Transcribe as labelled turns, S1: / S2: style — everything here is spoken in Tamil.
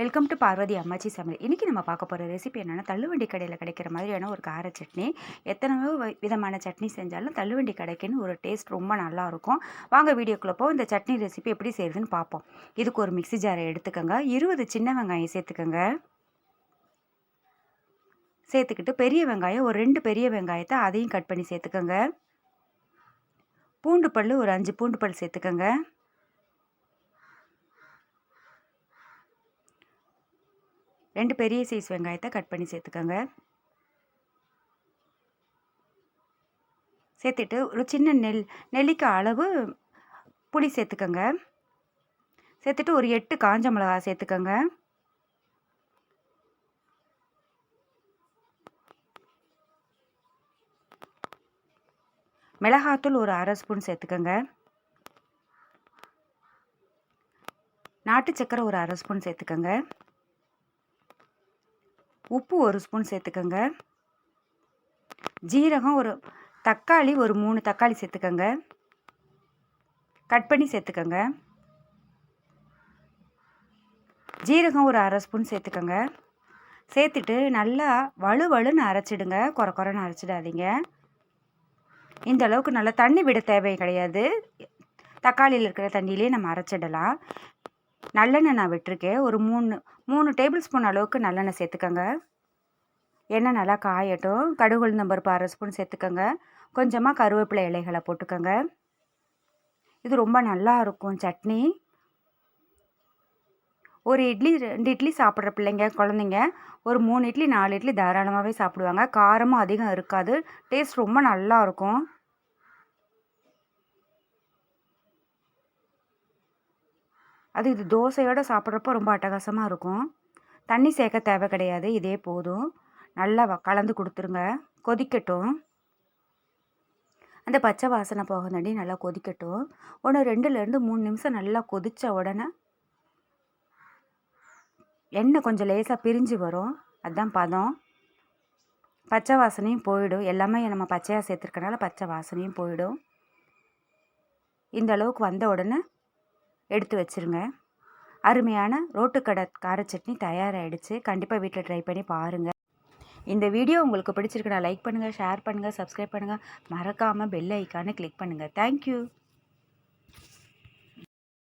S1: வெல்கம் டு பார்வதி அம்மாச்சி சமையல். இன்றைக்கி நம்ம பார்க்க போகிற ரெசிபி என்னென்னா தள்ளுவண்டி கடையில் கிடைக்கிற மாதிரியான ஒரு கார சட்னி. எத்தனையோ விதமான சட்னி செஞ்சாலும் தள்ளுவண்டி கடைக்குன்னு ஒரு டேஸ்ட் ரொம்ப நல்லா இருக்கும். வாங்க வீடியோக்குள்ளே போ இந்த சட்னி ரெசிபி எப்படி செய்யுதுன்னு பார்ப்போம். இதுக்கு ஒரு மிக்ஸி ஜாரை எடுத்துக்கோங்க. இருபது சின்ன வெங்காயம் சேர்த்துக்கோங்க. சேர்த்துக்கிட்டு பெரிய வெங்காயம் ஒரு ரெண்டு பெரிய வெங்காயத்தை அதையும் கட் பண்ணி சேர்த்துக்கோங்க. பூண்டு பல் ஒரு அஞ்சு பூண்டு பல் சேர்த்துக்கோங்க. ரெண்டு பெரிய சைஸ் வெங்காயத்தை கட் பண்ணி சேர்த்துக்கோங்க. சேர்த்துட்டு ஒரு சின்ன நெல் நெல்லிக்காய் அளவு புளி சேர்த்துக்கோங்க. சேர்த்துட்டு ஒரு எட்டு காஞ்ச மிளகா சேர்த்துக்கோங்க. மிளகாத்தூள் ஒரு அரை ஸ்பூன் சேர்த்துக்கோங்க. நாட்டு சக்கரை ஒரு அரை ஸ்பூன் சேர்த்துக்கோங்க. உப்பு ஒரு ஸ்பூன் சேர்த்துக்கோங்க. ஜீரகம் ஒரு தக்காளி ஒரு மூணு தக்காளி சேர்த்துக்கோங்க. கட் பண்ணி சேர்த்துக்கோங்க. ஜீரகம் ஒரு அரை ஸ்பூன் சேர்த்துக்கோங்க. சேர்த்துட்டு நல்லா வலு வலுன்னு அரைச்சிடுங்க. குறை குறைன்னு அரைச்சிடாதீங்க. இந்த அளவுக்கு நல்லா தண்ணி விட தேவை கிடையாது. தக்காளியில் இருக்கிற தண்ணியிலே நம்ம அரைச்சிடலாம். நல்லெண்ணெய் நான் விட்டுருக்கேன். ஒரு மூணு மூணு டேபிள் ஸ்பூன் அளவுக்கு நல்லெண்ணெய் சேர்த்துக்கோங்க. எண்ணெய் நல்லா காயட்டும். கடுகு உளுந்தம்பருப்பு அரை ஸ்பூன் சேர்த்துக்கோங்க. கொஞ்சமாக கருவேப்பிலை இலைகளை போட்டுக்கோங்க. இது ரொம்ப நல்லா இருக்கும் சட்னி. ஒரு இட்லி ரெண்டு இட்லி சாப்பிட்ற பிள்ளைங்க குழந்தைங்க ஒரு மூணு இட்லி நாலு இட்லி தாராளமாகவே சாப்பிடுவாங்க. காரமும் அதிகம் இருக்காது. டேஸ்ட் ரொம்ப நல்லா இருக்கும். அது இது தோசையோடு சாப்பிட்றப்போ ரொம்ப அட்டகாசமாக இருக்கும். தண்ணி சேர்க்க தேவை கிடையாது. இதே போதும். நல்லா வ- கலந்து கொடுத்துருங்க. கொதிக்கட்டும். அந்த பச்சை வாசனை போகந்தாண்டி நல்லா கொதிக்கட்டும். ஒன்று ரெண்டுலேருந்து மூணு நிமிஷம் நல்லா கொதித்த உடனே எண்ணெய் கொஞ்சம் லேசாக பிரிஞ்சு வரும். அதுதான் பதம். பச்சை வாசனையும் போயிடும். எல்லாமே நம்ம பச்சையாக சேர்த்துருக்கனால பச்சை வாசனையும் போயிடும். இந்த அளவுக்கு வந்த உடனே எடுத்து வச்சிருங்க. அருமையான ரோட்டுக்கடை கார சட்னி தயாராகிடுச்சு கண்டிப்பாக வீட்டில் ட்ரை பண்ணி பாருங்கள் இந்த வீடியோ உங்களுக்கு பிடிச்சிருக்குன்னா லைக் பண்ணுங்கள் ஷேர் பண்ணுங்கள் சப்ஸ்கிரைப் பண்ணுங்கள் மறக்காமல் பெல் ஐக்கானை கிளிக் பண்ணுங்கள் தேங்க்யூ